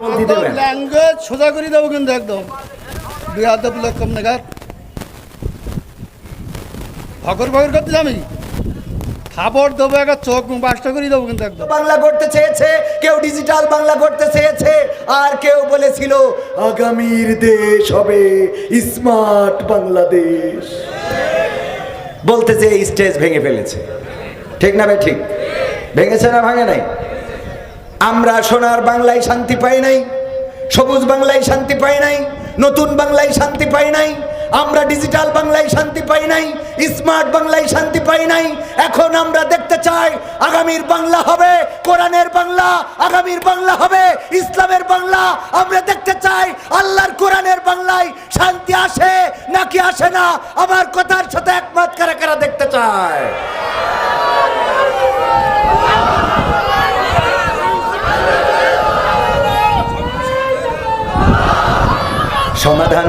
Language সোজা করে দেবো কিন্তু একদম। বিহাদব লোক কম নাগার ভগর ভগর করতে আমি খাবার দেবো একটা চোখ বাসটা করে দেবো কিন্তু একদম। বাংলা করতে চেয়েছে কেউ ডিজিটাল বাংলা করতে চেয়েছে আর কেউ বলেছিল আগামীর দেশ হবে স্মার্ট বাংলাদেশ। বলতে যে স্টেজ ভেঙে ফেলেছে। ঠিক না ভাই ঠিক? ভেঙেছে না ভাঙে নাই? আমরা সোনার বাংলায় শান্তি পাই নাই, সবুজ বাংলায় শান্তি পাই নাই, নতুন বাংলায় শান্তি পাই নাই, আমরা ডিজিটাল বাংলায় শান্তি পাই নাই, স্মার্ট বাংলায় শান্তি পাই নাই, এখন আমরা দেখতে চাই আগামীর বাংলা হবে, কোরআনের বাংলা, আগামীর বাংলা হবে, ইসলামের বাংলা, আমরা দেখতে চাই আল্লাহর কোরআনের বাংলায় শান্তি আসে নাকি আসে না, আমার কথার সাথে একমত কারা কারা দেখতে চায় সমাধান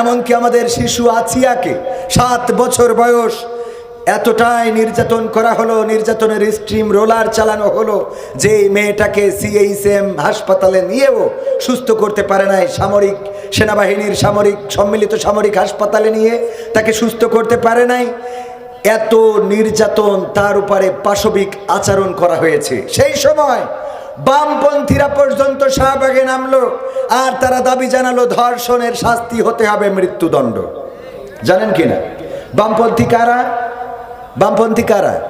এমনকি আমাদের শিশু আছিয়াকে সাত বছর বয়স, এতটাই নির্যাতন করা হলো, নির্যাতনের স্ট্রিম রোলার চালানো হলো যে মেয়েটাকে সিএইচএম হাসপাতালে নিয়েও সুস্থ করতে পারে নাই সামরিক সেনাবাহিনীর সামরিক, সম্মিলিত সামরিক হাসপাতালে নিয়ে তাকে সুস্থ করতে পারে নাই। এত নির্যাতন তার উপরে পাশবিক আচরণ করা হয়েছে। সেই সময় বামপন্থীরা পর্যন্ত শাহবাগে নামলো, আর তারা দাবি জানালো, ধর্ষণের শাস্তি হতে হবে মৃত্যুদণ্ড। জানেন কি না বামপন্থী কারা? বামপন্থী কারা?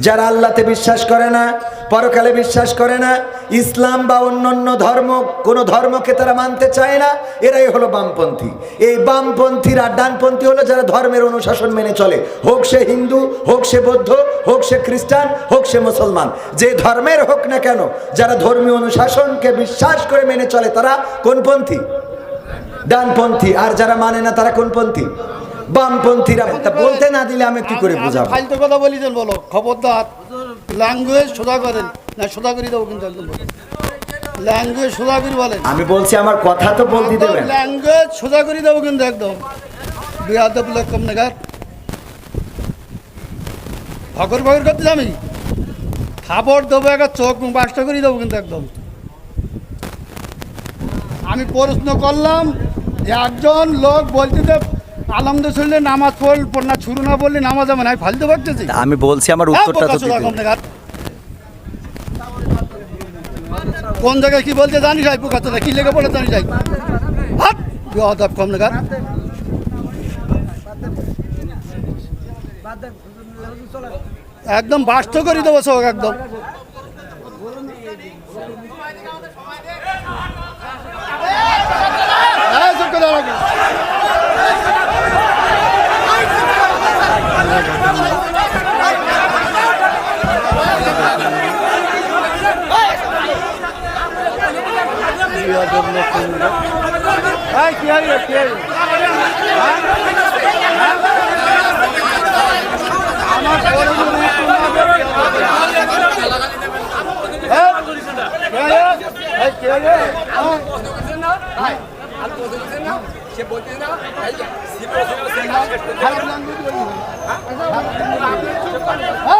যারা আল্লাহতে বিশ্বাস করে না পরকালে বিশ্বাস করে না। ইসলাম বা অন্যান্য ধর্ম, কোনো ধর্মকে তারা মানতে চায় না। এরাই হলো বামপন্থী। এই বামপন্থীরা ডানপন্থী হলো যারা ধর্মের অনুশাসন মেনে চলে। হোক সে হিন্দু, হোক সে বৌদ্ধ, হোক সে খ্রিস্টান, হোক সে মুসলমান। যে ধর্মের হোক না কেন, যারা ধর্মীয় অনুশাসনকে বিশ্বাস করে মেনে চলে, তারা কোন পন্থী ডানপন্থী। আর যারা মানে না, তারা কোন পন্থী বামপন্থীরা বলতে না দিলে আমি কি করে বুঝাবো? কথা বলি বলো, খবরদার। ল্যাঙ্গুয়েজ সোজা করেন না সোজা করে দেবো কিন্তু একদম ল্যাঙ্গুয়েজ সোজা করে বলেন। আমি বলছি আমার কথা তো বলতে দেবেন। ল্যাঙ্গুয়েজ সোজা করে দেবো কিন্তু একদম। বিহাদব লোক কম নাগার ভগর ভগর করতে আমি খাবার দেবো একটা চোখ বাসটা করে দেবো কিন্তু একদম। আমি প্রশ্ন করলাম একজন লোক বলছে যে আলমদ শুনলে নামাজ পড় না শুরু না বললে নামাজ হবে না আমি বলছি আমার উত্তরটা তো। কোন জায়গায় কি বলতে জানি যাই চোদা কি লেগে পড়ে জানি যাই বিহাদব কম একদম বাস্ত করে দেবো সব একদম হ্যাঁ, চুপ করে দাঁড়াও। এই, কি হইল, কি হইল? হ্যাঁ? আমার বড় বড় মতো না দেখে। এই, কি হইল? এই, কি হ্যাঁ। খারাপ language বলবি না।